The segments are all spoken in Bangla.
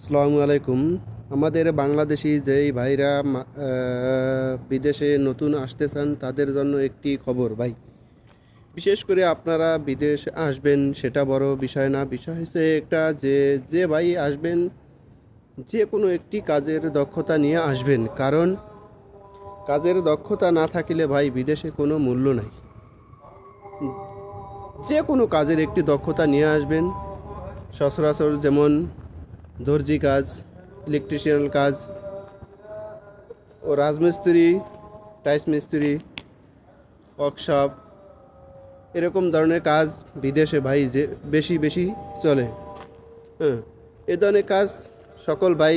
আসসালামু আলাইকুম। আমাদের বাংলাদেশি যেই ভাইরা বিদেশে নতুন আসতে চান, তাদের জন্য একটি খবর ভাই। বিশেষ করে আপনারা বিদেশ আসবেন, সেটা বড় বিষয় না। বিষয় হচ্ছে একটা যে যে ভাই আসবেন, যে কোনো একটি কাজের দক্ষতা নিয়ে আসবেন। কারণ কাজের দক্ষতা না থাকিলে ভাই বিদেশে কোনো মূল্য নাই। যে কোনো কাজের একটি দক্ষতা নিয়ে আসবেন। সচরাচর যেমন দর্জি কাজ ইলেকট্রিশিয়ান কাজ, ও রাজমিস্ত্রি, টাইস মিস্ত্রি ওয়ার্কশপ এরকম ধরনের কাজ বিদেশে ভাই যে বেশি বেশি চলে। হ্যাঁ এ ধরনের কাজ সকল ভাই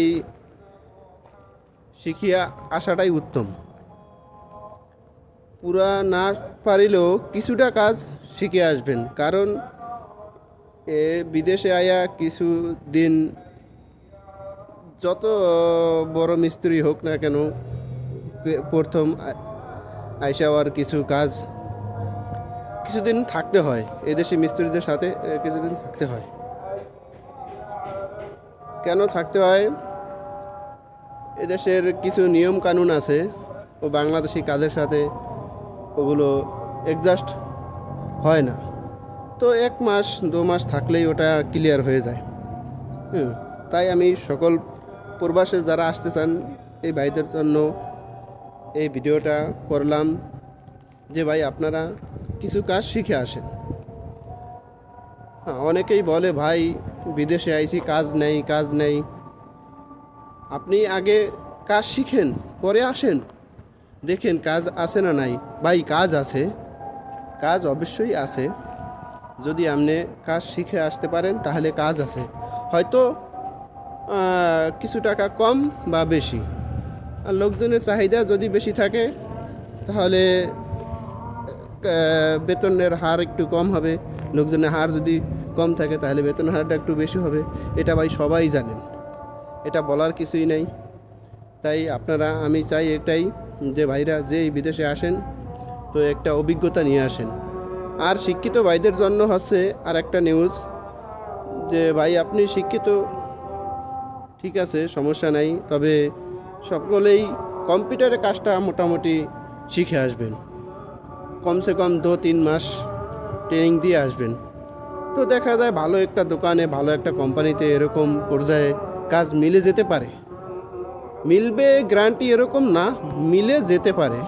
শিখিয়া আসাটাই উত্তম। পুরা না পারিলেও কিছুটা কাজ শিখে আসবেন, কারণ এ বিদেশে আয়া কিছু দিন যত বড় মিস্ত্রি হোক না কেন প্রথম আইসা কিছু কাজ কিছুদিন থাকতে হয়। এদেশি মিস্ত্রিদের সাথে কিছুদিন থাকতে হয়। কেন থাকতে হয়? এদেশের কিছু নিয়ম কানুন আছে ও বাংলাদেশি কাজের সাথে ওগুলো অ্যাডজাস্ট হয় না। তো এক মাস, দু মাস থাকলেই ওটা ক্লিয়ার হয়ে যায়। হুম, তাই আমি সকল প্রবাসে যারা আসতে চান এই ভাইদের জন্য এই ভিডিওটা করলাম যে ভাই আপনারা কিছু কাজ শিখে আসেন। হ্যাঁ অনেকেই বলে, ভাই, বিদেশে আইসি কাজ নেই কাজ নেই। আপনি আগে কাজ শিখেন, পরে আসেন। দেখেন কাজ আছে না নাই। ভাই, কাজ আছে। কাজ অবশ্যই আছে। যদি আপনি কাজ শিখে আসতে পারেন, তাহলে কাজ আছে। হয়তো কিছু টাকা কম বা বেশি। আর লোকজনের চাহিদা যদি বেশি থাকে, তাহলে বেতনের হার একটু কম হবে। লোকজনের হার যদি কম থাকে, তাহলে বেতনের হারটা একটু বেশি হবে। এটা ভাই সবাই জানেন। এটা বলার কিছুই নেই। তাই আপনারা, আমি চাই এটাই যে ভাইরা যে বিদেশে আসেন, তো একটা অভিজ্ঞতা নিয়ে আসেন। আর শিক্ষিত ভাইদের জন্য হচ্ছে আর একটা নিউজ যে ভাই আপনি শিক্ষিত ঠিক আছে, সমস্যা নাই, তবে সকলেই কম্পিউটারের কাজটা মোটামুটি শিখে আসবেন। কমসে কম দু তিন মাস ট্রেনিং দিয়ে আসবেন। তো দেখা যায় ভালো একটা দোকানে, ভালো একটা কোম্পানিতে এরকম পর্যায়ে কাজ মিলে যেতে পারে। মিলবে গ্যারান্টি এরকম না, মিলে যেতে পারে।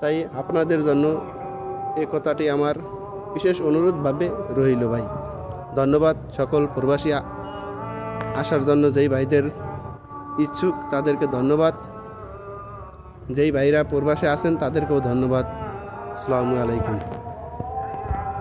তাই আপনাদের জন্য এ কথাটি আমার বিশেষ অনুরোধভাবে রইল ভাই। ধন্যবাদ সকল প্রবাসী আসার জন্য যেই ভাইদের ইচ্ছুক তাদেরকে ধন্যবাদ। যেই ভাইরা প্রবাসে আছেন তাদেরকেও ধন্যবাদ। আসসালামু আলাইকুম।